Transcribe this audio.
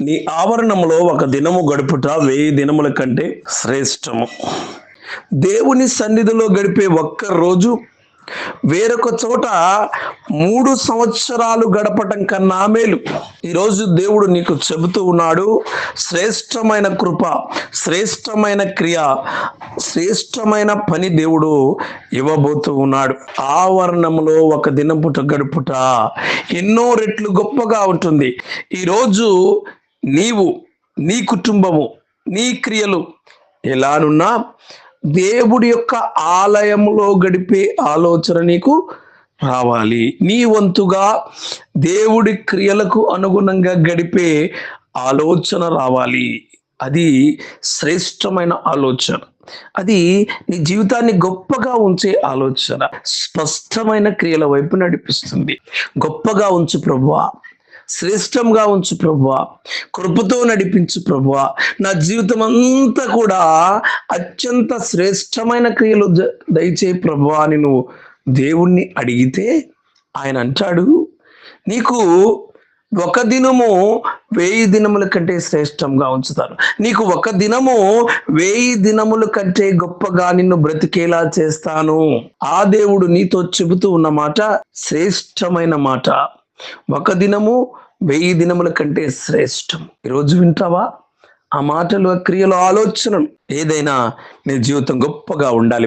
నీ ఆవరణములో ఒక దినము గడుపుట వెయ్యి దినముల కంటే శ్రేష్టము. దేవుని సన్నిధిలో గడిపే ఒక్క రోజు వేరొక చోట మూడు సంవత్సరాలు గడపటం కన్నా మేలు. ఈరోజు దేవుడు నీకు చెబుతూ ఉన్నాడు శ్రేష్టమైన కృప శ్రేష్టమైన క్రియ శ్రేష్టమైన పని దేవుడు ఇవ్వబోతూ ఉన్నాడు. ఆవరణంలో ఒక దినపుట గడుపుట ఎన్నో రెట్లు గొప్పగా ఉంటుంది. ఈరోజు నీవు నీ కుటుంబము నీ క్రియలు ఎలానున్నా దేవుడి యొక్క ఆలయంలో గడిపే ఆలోచన నీకు రావాలి. నీ వంతుగా దేవుడి క్రియలకు అనుగుణంగా గడిపే ఆలోచన రావాలి. అది శ్రేష్టమైన ఆలోచన. అది నీ జీవితాన్ని గొప్పగా ఉంచే ఆలోచన. స్పష్టమైన క్రియల వైపు నడిపిస్తుంది. గొప్పగా ఉంచు ప్రభువా. శ్రేష్టంగా ఉంచు ప్రభువా. కృపతో నడిపించు ప్రభువా. నా జీవితం అంతా కూడా అత్యంత శ్రేష్టమైన క్రియలు దయచే దయచేయి ప్రభువా అని నువ్వు దేవుణ్ణి అడిగితే ఆయన అంటాడు నీకు ఒక దినము వెయ్యి దినముల కంటే శ్రేష్టంగా ఉంచుతారు నీకు ఒక దినము వెయ్యి దినముల కంటే గొప్పగా నిన్ను బ్రతికేలా చేస్తాను. ఆ దేవుడు నీతో చెబుతూ ఉన్న మాట శ్రేష్టమైన మాట. ఒక దినము వెయ్యి దినముల కంటే శ్రేష్టం ఈరోజు వింటావా? ఆ మాటలు ఆ క్రియలు ఆలోచనలు ఏదైనా నీ జీవితం గొప్పగా ఉండాలి.